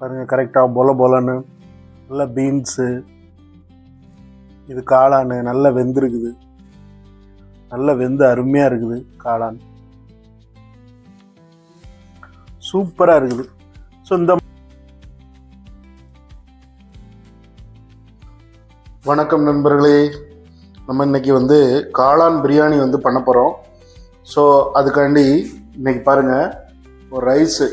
பாருங்க கரெக்டாக பொல பொலன்னு நல்ல பீன்ஸு இது காளான் நல்லா வெந்திருக்குது. நல்ல வெந்து அருமையாக இருக்குது காளான். சூப்பராக இருக்குது. ஸோ இந்த வணக்கம் நண்பர்களே. நம்ம இன்னைக்கு வந்து காளான் பிரியாணி வந்து பண்ண போகிறோம் ஸோ அதுக்காண்டி இன்னைக்கு பாருங்கள் ஒரு ரைஸு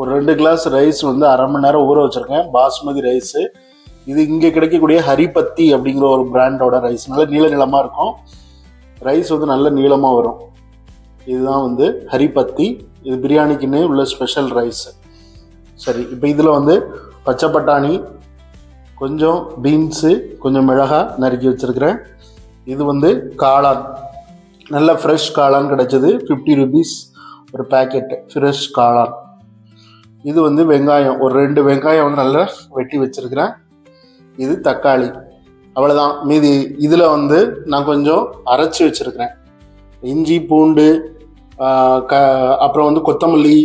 ஒரு ரெண்டு கிளாஸ் ரைஸ் வந்து அரை மணி நேரம் ஊற வச்சுருக்கேன். பாஸ்மதி ரைஸு இது இங்கே கிடைக்கக்கூடிய ஹரிபத்தி அப்படிங்கிற ஒரு பிராண்டோட ரைஸ் நல்ல நீள நீளமாக இருக்கும். ரைஸ் வந்து நல்ல நீளமாக வரும். இதுதான் வந்து ஹரிபத்தி. இது பிரியாணிக்குன்னு உள்ள ஸ்பெஷல் ரைஸ் சரி இப்போ இதில் வந்து பச்சை பட்டாணி கொஞ்சம் பீன்ஸு கொஞ்சம் மிளகாய் நறுக்கி வச்சுருக்கிறேன். இது வந்து காளான். நல்ல ஃப்ரெஷ் காளான் கிடச்சிது. ஃபிஃப்டி ருபீஸ் ஒரு பேக்கெட்டு ஃப்ரெஷ் காளான் இது வந்து வெங்காயம். ஒரு ரெண்டு வெங்காயம் வந்து நல்லா வெட்டி வச்சுருக்கிறேன். இது தக்காளி. அவ்வளோதான் மீதி இதில் வந்து நான் கொஞ்சம் அரைச்சி வச்சுருக்கிறேன். இஞ்சி பூண்டு க அப்புறம் வந்து கொத்தமல்லி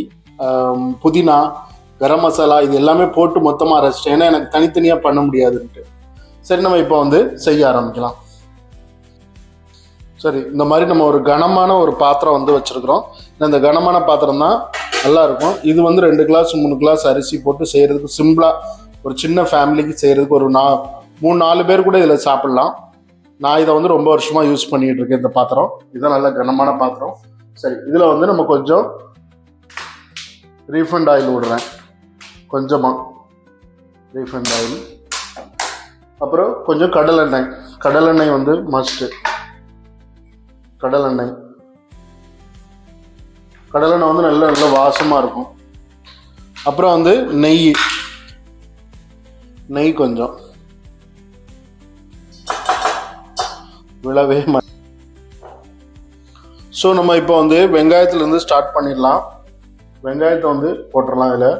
புதினா கரம் மசாலா இது எல்லாமே போட்டு மொத்தமாக அரைச்சிட்டேன். ஏன்னா எனக்கு தனித்தனியாக பண்ண முடியாதுன்ட்டு. சரி நம்ம இப்போ வந்து செய்ய ஆரம்பிக்கலாம். சரி இந்த மாதிரி நம்ம ஒரு கனமான ஒரு பாத்திரம் வந்து வச்சுருக்குறோம். இந்த கனமான பாத்திரம் தான் நல்லா இருக்கும் இது வந்து ரெண்டு கிளாஸ் மூணு கிளாஸ் அரிசி போட்டு செய்கிறதுக்கு சிம்பிளாக ஒரு சின்ன ஃபேமிலிக்கு செய்கிறதுக்கு ஒரு நா மூணு நாலு பேர் கூட இதில் சாப்பிட்லாம். நான் இதை வந்து ரொம்ப வருஷமாக யூஸ் பண்ணிட்டு இருக்கேன் இந்த பாத்திரம். இதுதான் நல்ல கனமான பாத்திரம். சரி இதில் வந்து நம்ம கொஞ்சம் ரீஃபண்ட் ஆயில் விடுறேன். கொஞ்சமாக ரீஃபண்ட் ஆயில் அப்புறம் கொஞ்சம் கடலெண்ணெய். கடலெண்ணெய் வந்து மஸ்ட்டு கடலெண்ணெய் கடலெண்ணெய் வந்து நல்ல நல்ல வாசமாக இருக்கும். அப்புறம் வந்து நெய். நெய் கொஞ்சம். விழவே ஸோ நம்ம இப்போ வந்து வெங்காயத்துலேருந்து ஸ்டார்ட் பண்ணிடலாம். வெங்காயத்தை வந்து போட்டுடலாம் இதில்.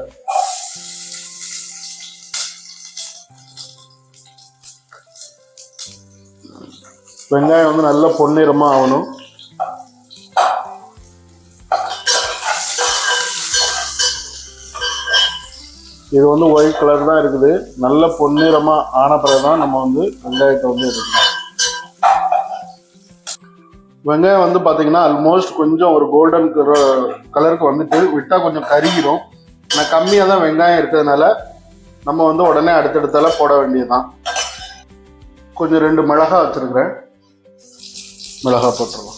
வெங்காயம் வந்து நல்ல பொன்னிறமாக ஆகணும். இது வந்து ஒயிட் கலர் தான் இருக்குது. நல்ல பொன்னிறமாக ஆன பிறகு தான் நம்ம வந்து வெங்காயத்தை வந்து எடுக்கணும். வெங்காயம் வந்து பார்த்தீங்கன்னா ஆல்மோஸ்ட் கொஞ்சம் ஒரு கோல்டன் கலருக்கு வந்துட்டு விட்டால் கொஞ்சம் கருகிரும். ஆனால் கம்மியாக தான் வெங்காயம் இருக்கிறதுனால நம்ம வந்து உடனே அடுத்தடுத்தால போட வேண்டியதுதான். கொஞ்சம் ரெண்டு மிளகா வச்சுருக்கிறேன். மிளகா போட்டுருவோம்.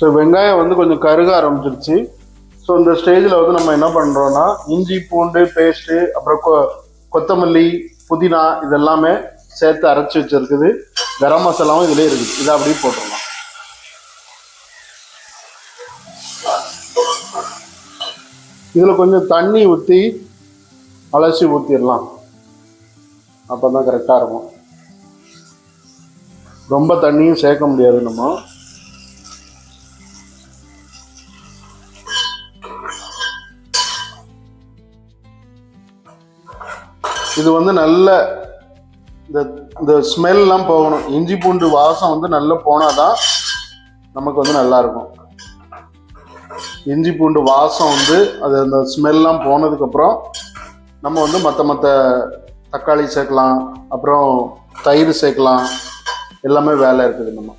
ஸோ வெங்காயம் வந்து கொஞ்சம் கருக ஆரம்பிச்சிருச்சு. ஸோ இந்த ஸ்டேஜில் வந்து நம்ம என்ன பண்ணுறோன்னா இஞ்சி பூண்டு பேஸ்ட்டு அப்புறம் கொ கொத்தமல்லி புதினா இதெல்லாமே சேர்த்து அரைச்சி வச்சிருக்குது. கரம் மசாலாவும் இதிலே இருக்குது. இதை அப்படியே போட்டுடலாம். இதில் கொஞ்சம் தண்ணி ஊற்றி அலசி ஊற்றிடலாம் அப்போ தான் கரெக்டாக இருக்கும். ரொம்ப தண்ணியும் சேர்க்க முடியாது நம்ம. இது வந்து நல்ல இந்த இந்த ஸ்மெல்லாம் போகணும். இஞ்சி பூண்டு வாசம் வந்து நல்லா போனாதான் நமக்கு வந்து நல்லா இருக்கும் இஞ்சி பூண்டு வாசம் வந்து அது அந்த ஸ்மெல்லாம் போனதுக்கப்புறம் நம்ம வந்து மற்ற மற்ற தக்காளி சேர்க்கலாம் அப்புறம் தயிர் சேர்க்கலாம் எல்லாமே வேலை இருக்குது நம்ம.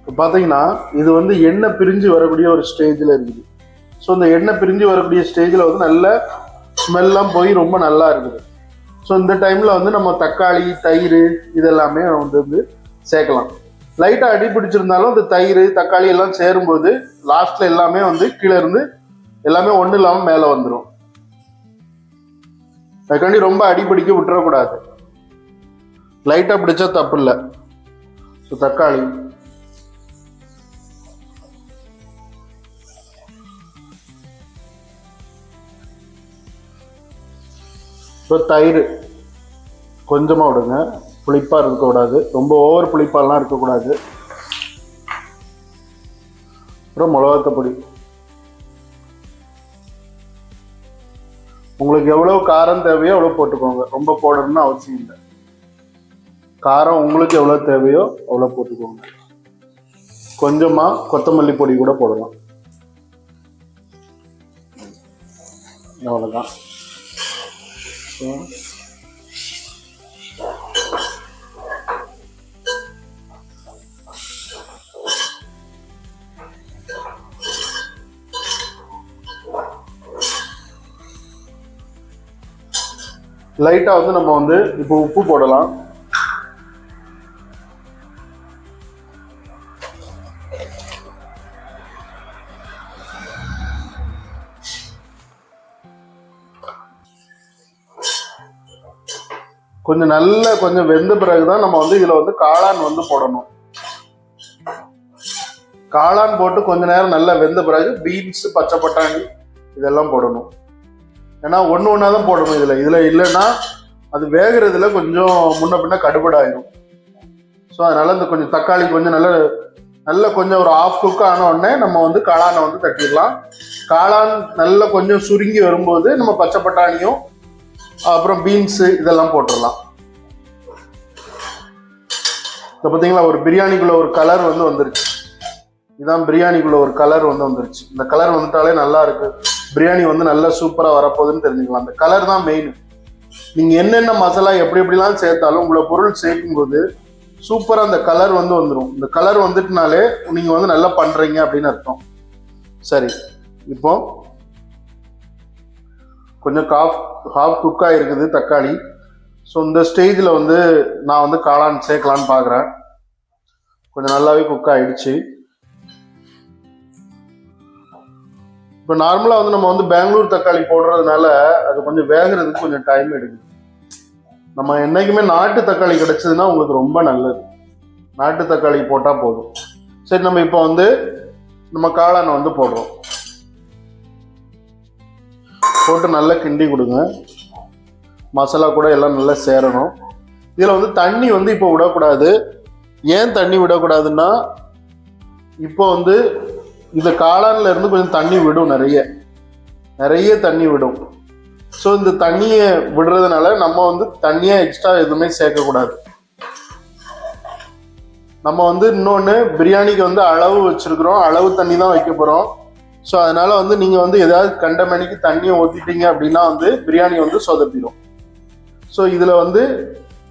இப்போ பார்த்தீங்கன்னா இது வந்து எண்ணெய் பிரிஞ்சு வரக்கூடிய ஒரு ஸ்டேஜில் இருக்குது. ஸோ இந்த எண்ணெய் பிரிஞ்சு வரக்கூடிய ஸ்டேஜில் வந்து நல்ல ஸ்மெல்லாம் போய் ரொம்ப நல்லா இருக்குது. ஸோ இந்த டைமில் வந்து நம்ம தக்காளி தயிர் இதெல்லாமே வந்து வந்து சேர்க்கலாம். லைட்டாக அடி பிடிச்சிருந்தாலும் இந்த தயிர் தக்காளி எல்லாம் சேரும்போது லாஸ்ட்டில் எல்லாமே வந்து கீழே இருந்து எல்லாமே ஒன்றும் இல்லாமல் மேலே வந்துடும் அதுக்காண்டி ரொம்ப அடி பிடிக்க விட்டுறக்கூடாது. லைட்டாக பிடிச்சா தப்பு இல்லை. ஸோ தக்காளி. இப்போ தயிர் கொஞ்சமாக விடுங்க. புளிப்பாக இருக்கக்கூடாது. ரொம்ப ஓவர் புளிப்பாலாம் இருக்கக்கூடாது. அப்புறம் மிளகாத்த பொடி. உங்களுக்கு எவ்வளோ காரம் தேவையோ அவ்வளோ போட்டுக்கோங்க. ரொம்ப போடணும்னு அவசியம் இல்லை. காரம் உங்களுக்கு எவ்வளோ தேவையோ அவ்வளோ போட்டுக்கோங்க. கொஞ்சமாக கொத்தமல்லி பொடி கூட போடலாம். அவ்வளோதான். லைட்டாக வந்து நம்ம வந்து இப்போ உப்பு போடலாம். கொஞ்சம் நல்ல கொஞ்சம் வெந்த பிறகுதான் நம்ம வந்து இதுல வந்து காளான் வந்து போடணும். காளான் போட்டு கொஞ்ச நேரம் நல்லா வெந்த பிறகு பீன்ஸ் பச்சை பட்டாணி இதெல்லாம் போடணும். ஏன்னா ஒன்று ஒன்றா தான் போடணும் இதில். இதில் இல்லைன்னா அது வேகிறதுல கொஞ்சம் முன்ன பின்ன கடுபடாயிடும் ஸோ அதனால இந்த கொஞ்சம் தக்காளி கொஞ்சம் நல்ல நல்ல கொஞ்சம் ஒரு ஆஃப் குக் ஆன உடனே நம்ம வந்து காளானை வந்து தட்டிடலாம். காளான் நல்ல கொஞ்சம் சுருங்கி வரும்போது நம்ம பச்சை பட்டாணியும் அப்புறம் பீன்ஸு இதெல்லாம் போட்டுடலாம். இப்போ பார்த்தீங்களா ஒரு பிரியாணிக்குள்ள ஒரு கலர் வந்து வந்துருச்சு. இதான் பிரியாணிக்குள்ள ஒரு கலர் வந்து வந்துருச்சு. இந்த கலர் வந்துட்டாலே நல்லா இருக்கு. பிரியாணி வந்து நல்லா சூப்பராக வரப்போகுதுன்னு தெரிஞ்சுக்கலாம். அந்த கலர் தான் மெயின் நீங்கள் என்னென்ன மசாலா எப்படி எப்படிலாம் சேர்த்தாலும் உங்களை பொருள் சேர்க்கும்போது சூப்பராக அந்த கலர் வந்து வந்துடும் இந்த கலர் வந்துட்டுனாலே நீங்கள் வந்து நல்லா பண்ணுறீங்க அப்படின்னு அர்த்தம். சரி இப்போ கொஞ்சம் காஃப் ஹாஃப் குக்காக இருக்குது தக்காளி. ஸோ இந்த ஸ்டேஜில் வந்து நான் வந்து காளான் சேர்க்கலான்னு பார்க்குறேன் கொஞ்சம் நல்லாவே குக் ஆகிடுச்சு இப்போ நார்மலாக வந்து நம்ம வந்து பெங்களூர் தக்காளி போடுறதுனால அது கொஞ்சம் வேகிறதுக்கு கொஞ்சம் டைம் எடுக்குது. நம்ம என்றைக்குமே நாட்டு தக்காளி கிடச்சதுன்னா உங்களுக்கு ரொம்ப நல்லது. நாட்டு தக்காளி போட்டால் போதும். சரி நம்ம இப்போ வந்து நம்ம காளானை வந்து போடுறோம். போட்டு நல்லா கிண்டி கொடுங்க. மசாலா கூட எல்லாம் நல்லா சேரணும். இதில் வந்து தண்ணி வந்து இப்போ விடக்கூடாது. ஏன் தண்ணி விடக்கூடாதுன்னா இப்போ வந்து இந்த காளான்ல இருந்து கொஞ்சம் தண்ணி விடும் நிறைய. நிறைய தண்ணி விடும். ஸோ இந்த தண்ணியை விடுறதுனால நம்ம வந்து தண்ணியாக எக்ஸ்ட்ரா எதுவுமே சேர்க்கக்கூடாது. நம்ம வந்து இன்னொன்று பிரியாணிக்கு வந்து அளவு வச்சிருக்கிறோம். அளவு தண்ணி தான் வைக்க போகிறோம் ஸோ அதனால வந்து நீங்கள் வந்து ஏதாவது கண்ட மணிக்கு தண்ணியை ஊற்றிட்டீங்க அப்படின்னா வந்து பிரியாணி வந்து சொதப்பிடும். ஸோ இதில் வந்து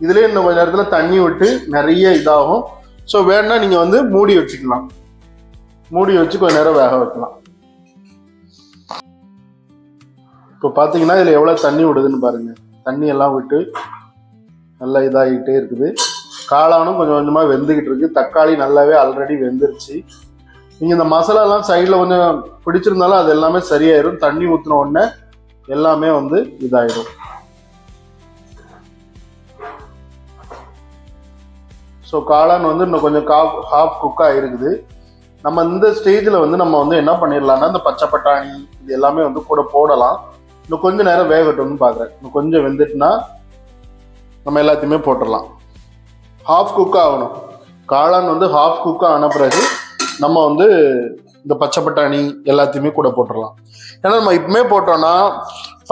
இதுலேயே இன்னும் கொஞ்சம் நேரத்தில் தண்ணி விட்டு நிறைய இதாகும். ஸோ வேணா நீங்கள் வந்து மூடி வச்சுக்கலாம். மூடி வச்சு கொஞ்சம் நேரம் வேக வைக்கலாம். இப்போ பார்த்தீங்கன்னா இதில் எவ்வளோ தண்ணி விடுதுன்னு பாருங்கள் தண்ணி எல்லாம் விட்டு நல்லா இதாகிட்டே இருக்குது. காளானும் கொஞ்சம் கொஞ்சமாக வெந்துக்கிட்டு இருக்கு. தக்காளி நல்லாவே ஆல்ரெடி வெந்துருச்சு. நீங்கள் இந்த மசாலாலாம் சைடில் கொஞ்சம் பிடிச்சிருந்தாலும் அது எல்லாமே சரியாயிடும் தண்ணி ஊற்றின உடனே எல்லாமே வந்து இதாயிடும் ஸோ காளான் வந்து இன்னும் கொஞ்சம் காஃப் ஹாஃப் குக்காக இருக்குது. நம்ம இந்த ஸ்டேஜில் வந்து நம்ம வந்து என்ன பண்ணிடலாம்னா இந்த பச்சை பட்டாணி இது எல்லாமே வந்து கூட போடலாம். இன்னும் கொஞ்சம் நேரம் வேகட்டும்னு பார்க்குறேன் இன்னும் கொஞ்சம் வெந்துட்டுனா நம்ம எல்லாத்தையுமே போட்டுடலாம். ஹாஃப் குக் ஆகணும். காளான் வந்து ஹாஃப் குக் ஆன பிறகு நம்ம வந்து இந்த பச்சை பட்டாணி எல்லாத்தையுமே கூட போட்டுடலாம் ஏன்னா நம்ம இப்பவுமே போட்டோம்னா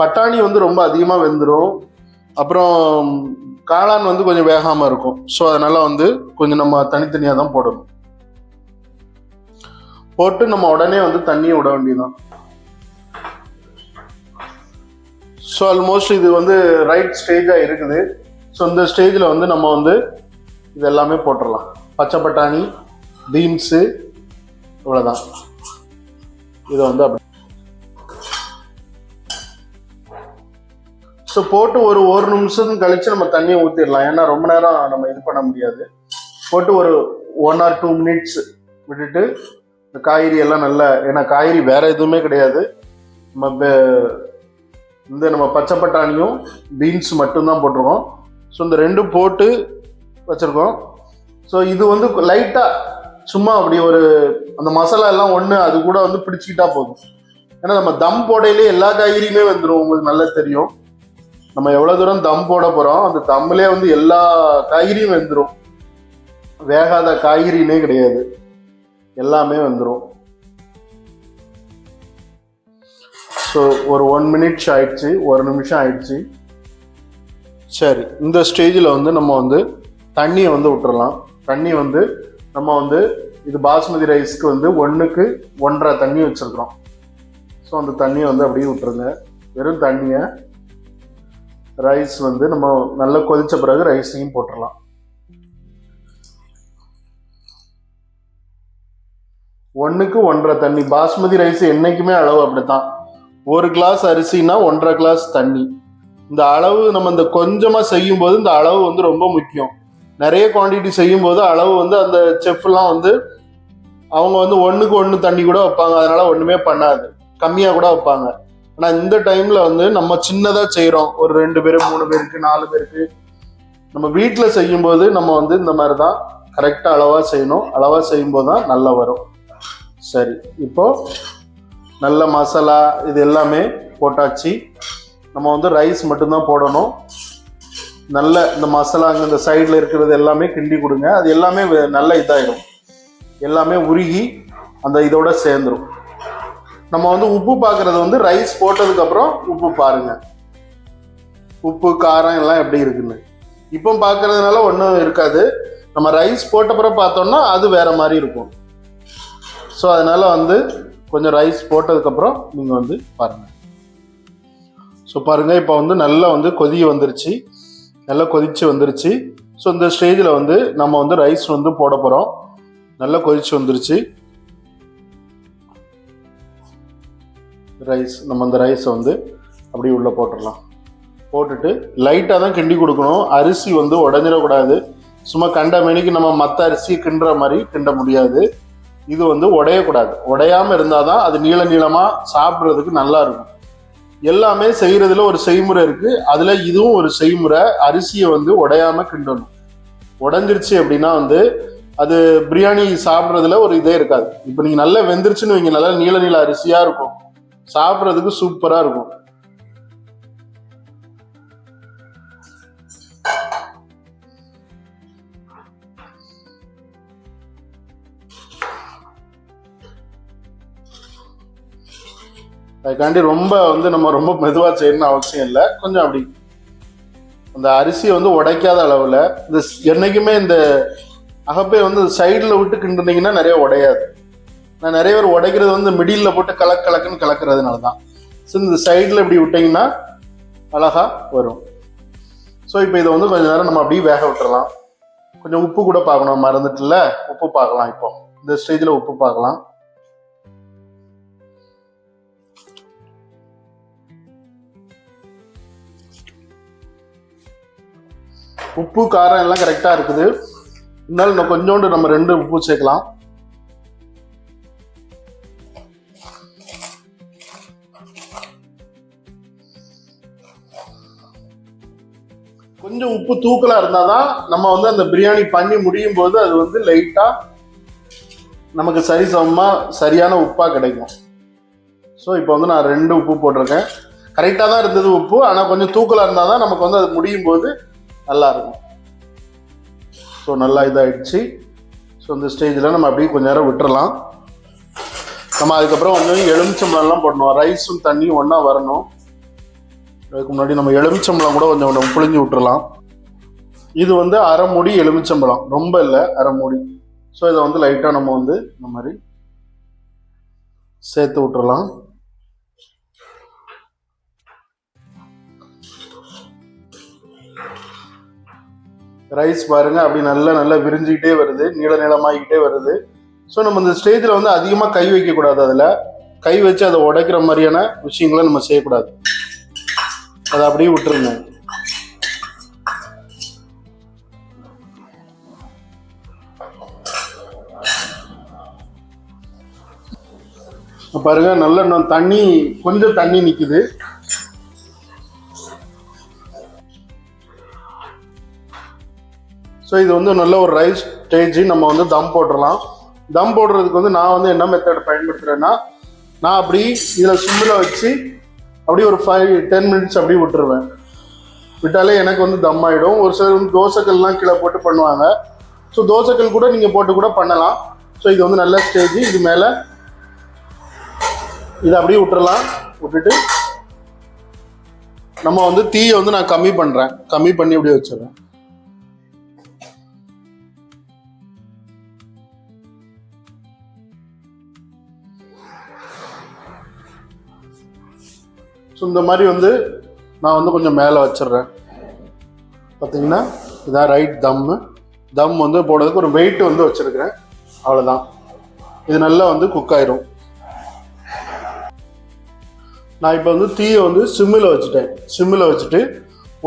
பட்டாணி வந்து ரொம்ப அதிகமாக வெந்துடும் அப்புறம் காளான் வந்து கொஞ்சம் வேகாமல் இருக்கும். ஸோ அதனால வந்து கொஞ்சம் நம்ம தனித்தனியாக தான் போடணும். போட்டு நம்ம உடனே வந்து தண்ணியை விட வேண்டியதுதான். ஸோ ஆல்மோஸ்ட் இது வந்து ரைட் ஸ்டேஜாக இருக்குது. ஸோ இந்த ஸ்டேஜில் வந்து நம்ம வந்து இது எல்லாமே போட்டுடலாம் பச்சை பட்டாணி பீன்ஸு இவ்வளோதான் இதை வந்து அப்படி. ஸோ போட்டு ஒரு ஒரு நிமிஷம் கழிச்சு நம்ம தண்ணியை ஊற்றிடலாம் ஏன்னா ரொம்ப நேரம் நம்ம இது பண்ண முடியாது. போட்டு ஒரு ஒன் ஆர் டூ மினிட்ஸ் விட்டுட்டு இந்த காய்கறி எல்லாம் நல்லா ஏன்னா காய்கறி வேற எதுவுமே கிடையாது. நம்ம இந்த நம்ம பச்சை பட்டாணியும் பீன்ஸ் மட்டும்தான் போட்டிருக்கோம். ஸோ இந்த ரெண்டும் போட்டு வச்சுருக்கோம். ஸோ இது வந்து லைட்டாக சும்மா அப்படி ஒரு அந்த மசாலா எல்லாம் ஒன்று அது கூட வந்து பிடிச்சிக்கிட்டா போதும். ஏன்னா நம்ம தம் போடையிலே எல்லா காய்கறியுமே வந்துடும் உங்களுக்கு நல்லா தெரியும். நம்ம எவ்வளவு தூரம் தம் போட போறோம் அந்த தம்மிலே வந்து எல்லா காய்கறியும் வந்துடும் வேகாத காய்கறினே கிடையாது. எல்லாமே வந்துடும் ஸோ ஒரு ஒன் மினிட்ஸ் ஆயிடுச்சு ஒரு நிமிஷம் ஆயிடுச்சு. சரி இந்த ஸ்டேஜில் வந்து நம்ம வந்து தண்ணியை வந்து விட்டுறலாம் தண்ணி வந்து நம்ம வந்து இது பாஸ்மதி ரைஸ்க்கு வந்து ஒன்றுக்கு ஒன்றரை தண்ணி வச்சுருக்குறோம். ஸோ அந்த தண்ணியை வந்து அப்படியே விட்டுருங்க. வெறும் தண்ணியை ரைஸ் வந்து நம்ம நல்லா கொதித்த பிறகு ரைஸையும் போட்டுடலாம் ஒன்றுக்கு ஒன்றரை தண்ணி. பாஸ்மதி ரைஸ் என்றைக்குமே அளவு அப்படித்தான். ஒரு கிளாஸ் அரிசினா ஒன்றரை கிளாஸ் தண்ணி. இந்த அளவு நம்ம இந்த கொஞ்சமாக செய்யும்போது இந்த அளவு வந்து ரொம்ப முக்கியம். நிறைய குவாண்டிட்டி செய்யும்போது அளவு வந்து அந்த செஃப்லாம் வந்து அவங்க வந்து ஒன்றுக்கு ஒன்று தண்ணி கூட வைப்பாங்க. அதனால ஒன்றுமே பண்ணாது. கம்மியாக கூட வைப்பாங்க. ஆனால் இந்த டைமில் வந்து நம்ம சின்னதாக செய்கிறோம் ஒரு ரெண்டு பேர் மூணு பேருக்கு நாலு பேருக்கு. நம்ம வீட்டில் செய்யும்போது நம்ம வந்து இந்த மாதிரி தான் கரெக்டாக அளவாக செய்யணும். அளவாக செய்யும்போது தான் நல்லா வரும். சரி. இப்போ நல்ல மசாலா இது எல்லாமே போட்டாச்சு. நம்ம வந்து ரைஸ் மட்டும்தான் போடணும். நல்ல இந்த மசாலா அங்கே இந்த சைடில் இருக்கிறது எல்லாமே கிண்டி கொடுங்க. அது எல்லாமே நல்ல இதாகிடும் எல்லாமே உருகி அந்த இதோட சேர்ந்துடும் நம்ம வந்து உப்பு பார்க்குறது வந்து ரைஸ் போட்டதுக்கப்புறம் உப்பு பாருங்க. உப்பு காரம் எல்லாம் எப்படி இருக்குன்னு. இப்போ பார்க்கறதுனால ஒன்றும் இருக்காது. நம்ம ரைஸ் போட்டப்புறம் பார்த்தோம்னா அது வேற மாதிரி இருக்கும். ஸோ அதனால வந்து கொஞ்சம் ரைஸ் போட்டதுக்கப்புறம் நீங்கள் வந்து பாருங்கள் ஸோ பாருங்கள் இப்போ வந்து நல்லா வந்து கொதி வந்துருச்சு. நல்லா கொதிச்சு வந்துருச்சு. ஸோ இந்த ஸ்டேஜில் வந்து நம்ம வந்து ரைஸ் வந்து போட போகிறோம் நல்லா கொதிச்சு வந்துருச்சு. ரைஸ் நம்ம அந்த ரைஸை வந்து அப்படியே உள்ளே போட்டுடலாம். போட்டுட்டு லைட்டாக தான் கிண்டி கொடுக்கணும். அரிசி வந்து உடஞ்சிடக்கூடாது. சும்மா கண்ட மேனிக்கு நம்ம மற்ற அரிசி கிண்டுற மாதிரி கிண்ட முடியாது. இது வந்து உடையக்கூடாது. உடையாமல் இருந்தால் தான் அது நீள நீளமாக சாப்பிட்றதுக்கு நல்லா இருக்கும். எல்லாமே செய்யறதுல ஒரு செய்முறை இருக்கு. அதுல இதுவும் ஒரு செய்முறை. அரிசியை வந்து உடையாம கிண்டணும். உடஞ்சிருச்சு அப்படின்னா வந்து அது பிரியாணி சாப்பிட்றதுல ஒரு இதே இருக்காது. இப்போ நீங்க நல்லா வெந்துருச்சுன்னு வைங்க நல்லா நீள நீள அரிசியா இருக்கும். சாப்பிட்றதுக்கு சூப்பரா இருக்கும். அதுக்காண்டி ரொம்ப வந்து நம்ம ரொம்ப மெதுவா செய்யணும்னு அவசியம் இல்லை. கொஞ்சம் அப்படி அந்த அரிசியை வந்து உடைக்காத அளவில் இந்த என்றைக்குமே என்னைக்குமே இந்த அகப்பை வந்து சைடில் விட்டு கிண்டுனீங்கன்னா நிறைய உடையாது. நான் நிறைய பேர் உடைக்கிறது வந்து மிடில்ல போட்டு கலக் கலக்குன்னு கலக்கிறதுனால தான். ஸோ இந்த சைடில் இப்படி விட்டிங்கன்னா அழகா வரும். ஸோ இப்போ இதை வந்து கொஞ்ச நேரம் நம்ம அப்படியே வேக விட்டுறலாம். கொஞ்சம் உப்பு கூட பார்க்கணும். மறந்துட்டுல உப்பு பார்க்கலாம் இப்போ. இந்த ஸ்டேஜில் உப்பு பார்க்கலாம். உப்பு காரம் எல்லாம் கரெக்டாக இருக்குது. இருந்தாலும் இன்னும் கொஞ்சோண்டு நம்ம ரெண்டு உப்பு சேர்க்கலாம். கொஞ்சம் உப்பு தூக்கலாக இருந்தால் தான் நம்ம வந்து அந்த பிரியாணி பண்ணி முடியும் போது அது வந்து லைட்டாக நமக்கு சரி சமமாக சரியான உப்பாக கிடைக்கும். ஸோ இப்போ வந்து நான் ரெண்டு உப்பு போட்டிருக்கேன். கரெக்டாக தான் இருந்தது உப்பு ஆனால் கொஞ்சம் தூக்கலாக இருந்தால் தான் நமக்கு வந்து அது முடியும் போது நல்லா இருக்கும் ஸோ நல்லா இதாகிடுச்சு ஸோ இந்த ஸ்டேஜில் நம்ம அப்படியே கொஞ்ச நேரம் விட்டுறலாம். நம்ம அதுக்கப்புறம் வந்து எலுமிச்சம்பழம்லாம் போடணும். ரைஸும் தண்ணியும் ஒன்றா வரணும். அதுக்கு முன்னாடி நம்ம எலுமிச்சம்பழம் கூட கொஞ்சம் கொஞ்சம் புழிஞ்சு விட்டுறலாம். இது வந்து அரை மூடி எலுமிச்சம்பழம். ரொம்ப இல்லை அரை மூடி. ஸோ இதை வந்து லைட்டாக நம்ம வந்து இந்த மாதிரி சேர்த்து விட்டுறலாம். ரைஸ் பாருங்க அப்படி நல்லா நல்லா விரிஞ்சுக்கிட்டே வருது நீள நீளமாகிக்கிட்டே வருது. ஸோ நம்ம இந்த ஸ்டேஜில் வந்து அதிகமாக கை வைக்கக்கூடாது அதில். கை வச்சு அதை உடைக்கிற மாதிரியான விஷயங்களை நம்ம செய்யக்கூடாது. அதை அப்படியே விட்டுருங்க. பாருங்க நல்ல தண்ணி கொஞ்சம் தண்ணி நிற்குது ஸோ இது வந்து நல்ல ஒரு ரைஸ் ஸ்டேஜ் நம்ம வந்து தம் போட்டுடலாம் தம் போடுறதுக்கு வந்து நான் வந்து என்ன மெத்தட் பயன்படுத்துறேன்னா நான் அப்படி இதில் சிம்மில் வச்சு அப்படியே ஒரு ஃபைவ் டென் மினிட்ஸ் அப்படியே விட்டுருவேன். விட்டாலே எனக்கு வந்து தம் ஆகிடும் ஒரு சிலர் வந்து தோசைக்கல்லாம் கீழே போட்டு பண்ணுவாங்க. ஸோ தோசைக்கல் கூட நீங்கள் போட்டு கூட பண்ணலாம். ஸோ இது வந்து நல்ல ஸ்டேஜ் இது மேலே இதை அப்படியே விட்டுறலாம். விட்டுட்டு நம்ம வந்து தீயை வந்து நான் கம்மி பண்ணுறேன் கம்மி பண்ணி அப்படியே வச்சிடுறேன். ஸோ இந்த மாதிரி வந்து நான் வந்து கொஞ்சம் மேலே வச்சிடுறேன். பார்த்தீங்கன்னா இதான் ரைட் தம்மு தம் வந்து போடுறதுக்கு ஒரு வெயிட் வந்து வச்சுருக்கிறேன். அவ்வளோதான் இது நல்லா வந்து குக் ஆயிரும். நான் இப்போ வந்து தீயை வந்து சிம்மில் வச்சுட்டேன். சிம்மில் வச்சுட்டு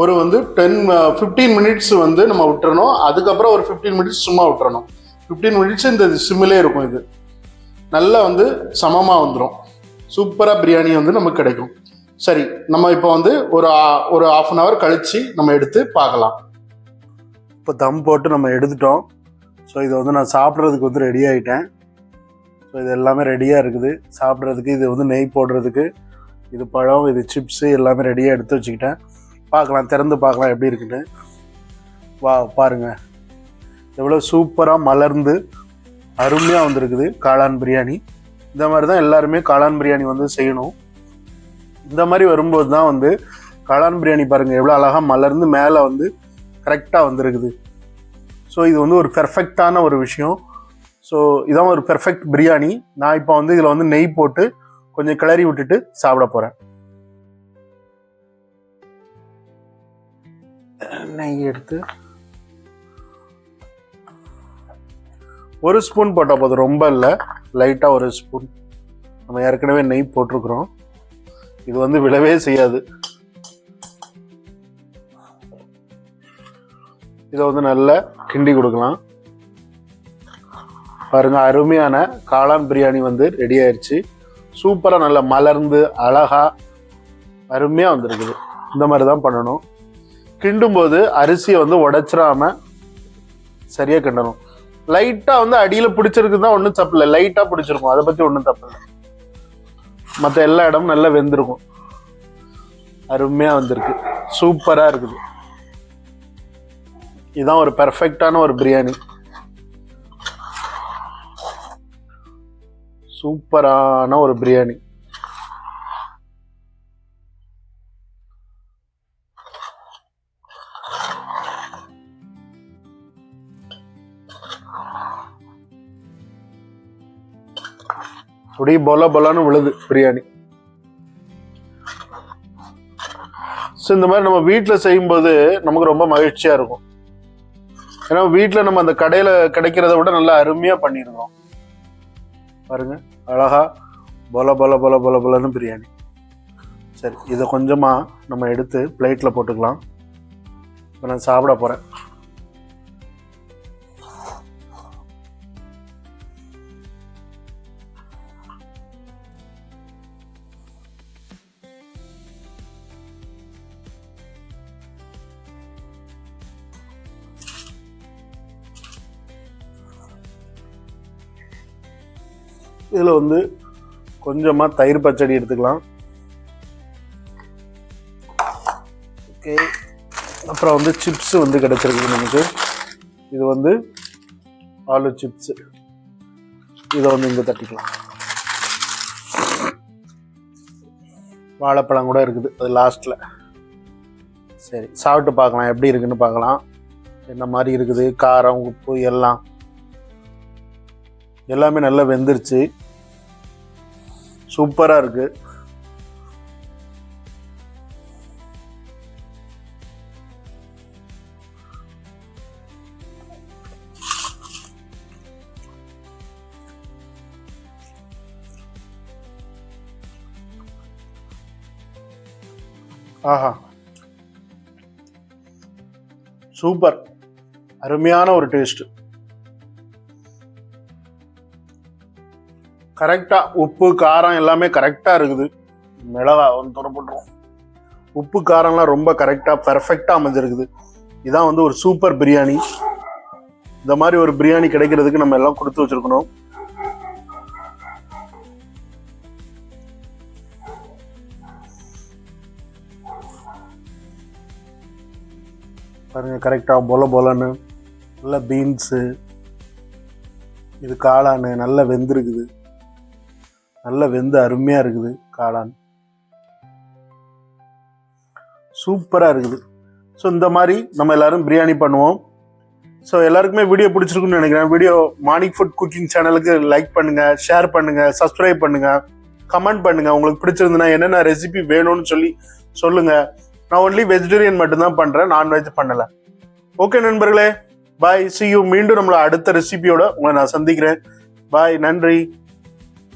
ஒரு வந்து டென் ஃபிஃப்டீன் மினிட்ஸ் வந்து நம்ம விட்டுறணும். அதுக்கப்புறம் ஒரு ஃபிஃப்டீன் மினிட்ஸ் சும்மா விட்டுறணும். ஃபிஃப்டீன் மினிட்ஸ் இந்த சிம்மிலே இருக்கும் இது. நல்லா வந்து சமமாக வந்துடும் சூப்பராக பிரியாணி வந்து நமக்கு கிடைக்கும். சரி நம்ம இப்போ வந்து ஒரு ஒரு ஆஃப் அன் ஹவர் கழித்து நம்ம எடுத்து பார்க்கலாம். இப்போ தம் போட்டு நம்ம எடுத்துட்டோம். ஸோ இதை வந்து நான் சாப்பிட்றதுக்கு வந்து ரெடி ஆகிட்டேன் ஸோ இது எல்லாமே ரெடியாக இருக்குது. சாப்பிட்றதுக்கு இது வந்து நெய் போடுறதுக்கு இது பழம் இது சிப்ஸு எல்லாமே ரெடியாக எடுத்து வச்சுக்கிட்டேன். பார்க்கலாம் திறந்து பார்க்கலாம் எப்படி இருக்குன்னு. வா பாருங்க. எவ்வளோ சூப்பராக மலர்ந்து அருமையாக வந்திருக்குது. காளான் பிரியாணி. இந்த மாதிரி தான் எல்லாருமே காளான் பிரியாணி வந்து செய்யணும். இந்த மாதிரி வரும்போது தான் வந்து காளான் பிரியாணி பாருங்கள் எவ்வளோ அழகாக மலர்ந்து மேலே வந்து கரெக்டாக வந்துருக்குது. ஸோ இது வந்து ஒரு பெர்ஃபெக்டான ஒரு விஷயம். ஸோ இதான் ஒரு பெர்ஃபெக்ட் பிரியாணி. நான் இப்போ வந்து இதில் வந்து நெய் போட்டு கொஞ்சம் கிளறி விட்டுட்டு சாப்பிட போகிறேன் நெய் எடுத்து ஒரு ஸ்பூன் போட்டால் போதும். ரொம்ப இல்லை. லைட்டாக ஒரு ஸ்பூன் நம்ம ஏற்கனவே நெய் போட்டிருக்கிறோம். இது வந்து விழவே செய்யாது. இதை வந்து நல்லா கிண்டி கொடுக்கலாம். பாருங்க அருமையான காளான் பிரியாணி வந்து ரெடி ஆயிடுச்சு சூப்பராக நல்லா மலர்ந்து அழகாக அருமையாக வந்துருக்குது. இந்த மாதிரி தான் பண்ணணும். கிண்டும்போது அரிசியை வந்து உடைச்சிடாம சரியாக கிண்டணும். லைட்டாக வந்து அடியில் பிடிச்சிருக்கு தான் ஒன்றும் தப்பு இல்லை. லைட்டாக பிடிச்சிருக்கும். அதை பற்றி ஒன்றும் தப்பு இல்லை. மற்ற எல்லா இடமும் நல்லா வெந்திருக்கும். அருமையாக வந்திருக்கு. சூப்பராக இருக்குது. இதுதான் ஒரு பெர்ஃபெக்டான ஒரு பிரியாணி. சூப்பரான ஒரு பிரியாணி. அப்படியே பொல பொலன்னு விழுது பிரியாணி. ஸோ இந்த மாதிரி நம்ம வீட்டில் செய்யும்போது நமக்கு ரொம்ப மகிழ்ச்சியாக இருக்கும். ஏன்னா வீட்டில் நம்ம அந்த கடையில் கிடைக்கிறத விட நல்லா அருமையாக பண்ணியிருக்கோம் பாருங்க அழகா பொல பொல பொல பொல பொலன்னு பிரியாணி. சரி இதை கொஞ்சமாக நம்ம எடுத்து பிளேட்டில் போட்டுக்கலாம். இப்போ நான் சாப்பிட போகிறேன் இதில் வந்து கொஞ்சமாக தயிர் பச்சடி எடுத்துக்கலாம். ஓகே. அப்புறம் வந்து சிப்ஸ் வந்து கிடைச்சிருக்குது நமக்கு. இது வந்து ஆலு சிப்ஸு. இதை வந்து இங்கே தட்டிக்கலாம். வாழைப்பழம் கூட இருக்குது அது லாஸ்ட்டில் சரி சாப்பிட்டு பார்க்கலாம் எப்படி இருக்குன்னு பார்க்கலாம். என்ன மாதிரி இருக்குது காரம் உப்பு எல்லாம். எல்லாமே நல்லா வெந்துருச்சு. சூப்பராக இருக்கு. ஆஹா. சூப்பர். அருமையான ஒரு டேஸ்ட்டு. கரெக்டா உப்பு காரம் எல்லாமே கரெக்டா இருக்குது. மிளகா வந்து துணை போட்டுருவோம். உப்பு காரம்லாம் ரொம்ப கரெக்டாக பெர்ஃபெக்டா அமைஞ்சிருக்குது. இதான் வந்து ஒரு சூப்பர் பிரியாணி. இந்த மாதிரி ஒரு பிரியாணி கிடைக்கிறதுக்கு நம்ம எல்லாம் கொடுத்து வச்சிருக்கணும். பாருங்கள் கரெக்டாக பொல பொலன்னு நல்ல பீன்ஸு இது காளான் நல்லா வெந்திருக்குது. நல்ல வெந்து அருமையாக இருக்குது காளான். சூப்பராக இருக்குது. ஸோ இந்த மாதிரி நம்ம எல்லாரும் பிரியாணி பண்ணுவோம். ஸோ எல்லாருக்குமே வீடியோ பிடிச்சிருக்குன்னு நினைக்கிறேன். வீடியோ மார்னிங் ஃபுட் குக்கிங் சேனலுக்கு லைக் பண்ணுங்கள் ஷேர் பண்ணுங்கள் சப்ஸ்கிரைப் பண்ணுங்கள் கமெண்ட் பண்ணுங்கள் உங்களுக்கு பிடிச்சிருந்துன்னா என்னென்ன ரெசிபி வேணும்னு சொல்லி சொல்லுங்கள் நான் ஒன்லி வெஜிடேரியன் மட்டும்தான் பண்ணுறேன் நான்வெஜ் பண்ணலை. ஓகே நண்பர்களே. பாய் சி யூ மீண்டும் நம்மளை அடுத்த ரெசிபியோட உங்களை நான் சந்திக்கிறேன். பாய் நன்றி.